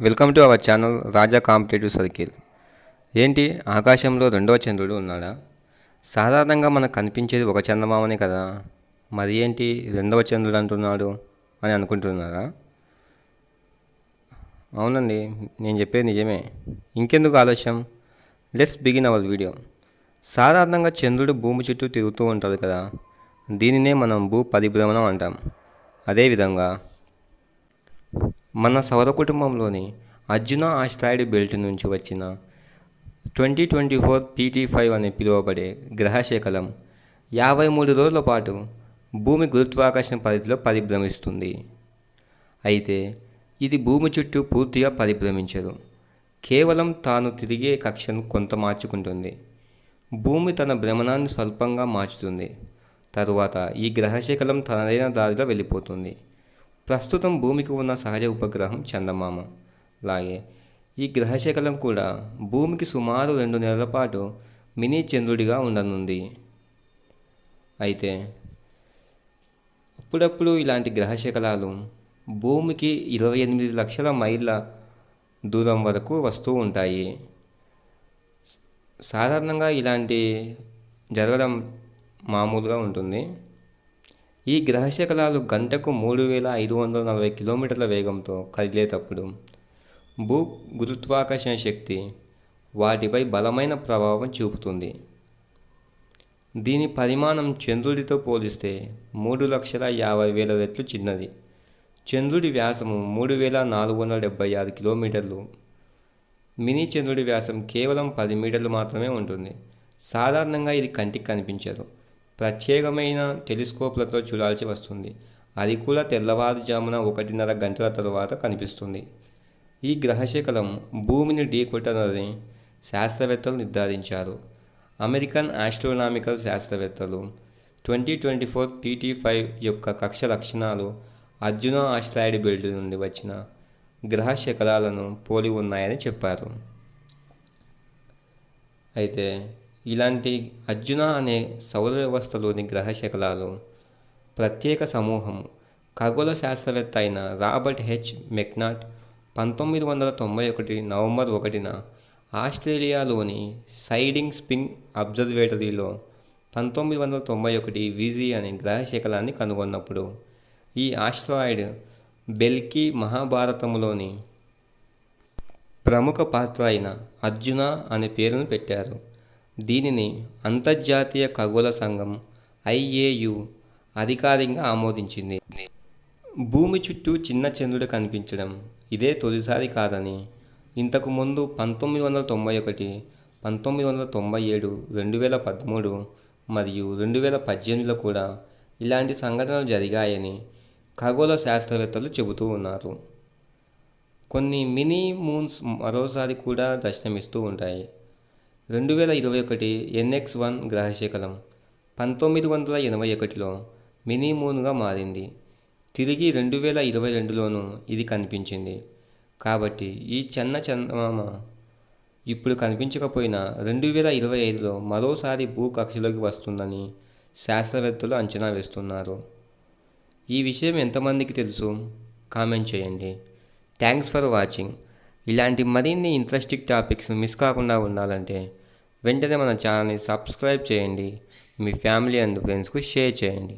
Welcome to our channel Raja competitive circle ఏంటి? ఆకాశంలో రెండవ చంద్రుడు ఉన్నాడా? సాధారణంగా మనకు కనిపించేది ఒక చందమామనే కదా. మరి ఏంటి? రెండవ చంద్రుడు అంటున్నాడు అని అనుకుంటున్నారా? అవునండి నేను చెప్పేది నిజమే. ఇంకెందుకు ఆలస్యం? లెట్స్ బిగిన్ అవర్ వీడియో సాధారణంగా చంద్రుడు భూమి చుట్టూ తిరుగుతూ ఉంటాడు కదా. దీనినే మనం భూ పరిభ్రమణం అంటాం. అదేవిధంగా మన సౌర కుటుంబంలోని అర్జున ఆస్ట్రాయిడ్ బెల్ట్ నుంచి వచ్చిన twenty twenty four PT five అని పిలువబడే గ్రహశకలం యాభై మూడు రోజుల పాటు భూమి గురుత్వాకర్షణ పరిధిలో పరిభ్రమిస్తుంది. అయితే ఇది భూమి చుట్టూ పూర్తిగా పరిభ్రమించదు. కేవలం తాను తిరిగే కక్షను కొంత మార్చుకుంటుంది. భూమి తన భ్రమణాన్ని స్వల్పంగా మార్చుతుంది. తరువాత ఈ గ్రహశకలం తనదైన దారిలో వెళ్ళిపోతుంది. ప్రస్తుతం భూమికి ఉన్న సహజ ఉపగ్రహం చందమామ. లాగే ఈ గ్రహశకలం కూడా భూమికి సుమారు రెండు నెలల పాటు మినీ చంద్రుడిగా ఉండనుంది. అయితే అప్పుడప్పుడు ఇలాంటి గ్రహశకలాలు భూమికి ఇరవై ఎనిమిది లక్షల మైళ్ళ దూరం వరకు వస్తూ ఉంటాయి. సాధారణంగా ఇలాంటి జరగడం మామూలుగా ఉంటుంది. ఈ గ్రహశకలాలు గంటకు మూడు వేల ఐదు వందల నలభై కిలోమీటర్ల వేగంతో కదిలేటప్పుడు భూ గురుత్వాకర్షణ శక్తి వాటిపై బలమైన ప్రభావం చూపుతుంది. దీని పరిమాణం చంద్రుడితో పోలిస్తే మూడు లక్షల యాభై వేల రెట్లు చిన్నది. చంద్రుడి వ్యాసము మూడు వేల నాలుగు వందల డెబ్బై ఆరు కిలోమీటర్లు. మినీ చంద్రుడి వ్యాసం కేవలం పది మీటర్లు మాత్రమే ఉంటుంది. సాధారణంగా ఇది కంటికి కనిపించదు. ప్రత్యేకమైన టెలిస్కోప్లతో చూడాల్సి వస్తుంది. అది కూడా తెల్లవారుజామున ఒకటిన్నర గంటల తరువాత కనిపిస్తుంది. ఈ గ్రహశకలం భూమిని ఢీకొట్టనని శాస్త్రవేత్తలు నిర్ధారించారు. అమెరికన్ ఆస్ట్రోనామికల్ శాస్త్రవేత్తలు twenty twenty four PT five యొక్క కక్ష లక్షణాలు అర్జున ఆస్ట్రాయిడ్ బెల్ట్ నుండి వచ్చిన గ్రహ శకలాలను పోలి ఉన్నాయని చెప్పారు. అయితే ఇలాంటి అర్జున అనే సౌర వ్యవస్థలోని గ్రహశకలాలు ప్రత్యేక సమూహం ఖగోళ శాస్త్రవేత్త అయిన రాబర్ట్ హెచ్ మెక్నాట్ పంతొమ్మిది వందల తొంభై ఒకటి నవంబర్ ఒకటిన ఆస్ట్రేలియాలోని సైడింగ్ స్పింగ్ అబ్జర్వేటరీలో పంతొమ్మిది వందల తొంభై ఒకటి విజీ అనే గ్రహశకలాన్ని కనుగొన్నప్పుడు ఈ ఆస్ట్రాయిడ్ బెల్కి మహాభారతంలోని ప్రముఖ పాత్ర అయిన అర్జున అనే పేరును పెట్టారు. దీనిని అంతర్జాతీయ ఖగోళ సంఘం ఐఏయు అధికారికంగా ఆమోదించింది. భూమి చుట్టూ చిన్న చంద్రుడు కనిపించడం ఇదే తొలిసారి కాదని ఇంతకు ముందు పంతొమ్మిది వందల తొంభై ఒకటి పంతొమ్మిది వందల తొంభై ఏడు రెండు వేల పదమూడు మరియు రెండు వేల పద్దెనిమిదిలో కూడా ఇలాంటి సంఘటనలు జరిగాయని ఖగోళ శాస్త్రవేత్తలు చెబుతూ ఉన్నారు. కొన్ని మినీ మూన్స్ మరోసారి కూడా దర్శనమిస్తూ ఉంటాయి. రెండు వేల ఇరవై ఒకటి ఎన్ఎక్స్ వన్ గ్రహశకలం పంతొమ్మిది వందల ఎనభై ఒకటిలో మినీ మూన్గా మారింది. తిరిగి రెండు వేల ఇరవై రెండులోనూ ఇది కనిపించింది. కాబట్టి ఈ చిన్న చందమామ ఇప్పుడు కనిపించకపోయినా రెండు వేల ఇరవై ఐదులో మరోసారి భూకక్షలోకి వస్తుందని శాస్త్రవేత్తలు అంచనా వేస్తున్నారు. ఈ విషయం ఎంతమందికి తెలుసు? కామెంట్ చేయండి. Thanks for watching. ఇలాంటి మరిన్ని ఇంట్రెస్టింగ్ టాపిక్స్ మిస్ కాకుండా ఉండాలంటే వెంటనే మన ఛానల్ని సబ్స్క్రైబ్ చేయండి. మీ ఫ్యామిలీ అండ్ ఫ్రెండ్స్కు షేర్ చేయండి.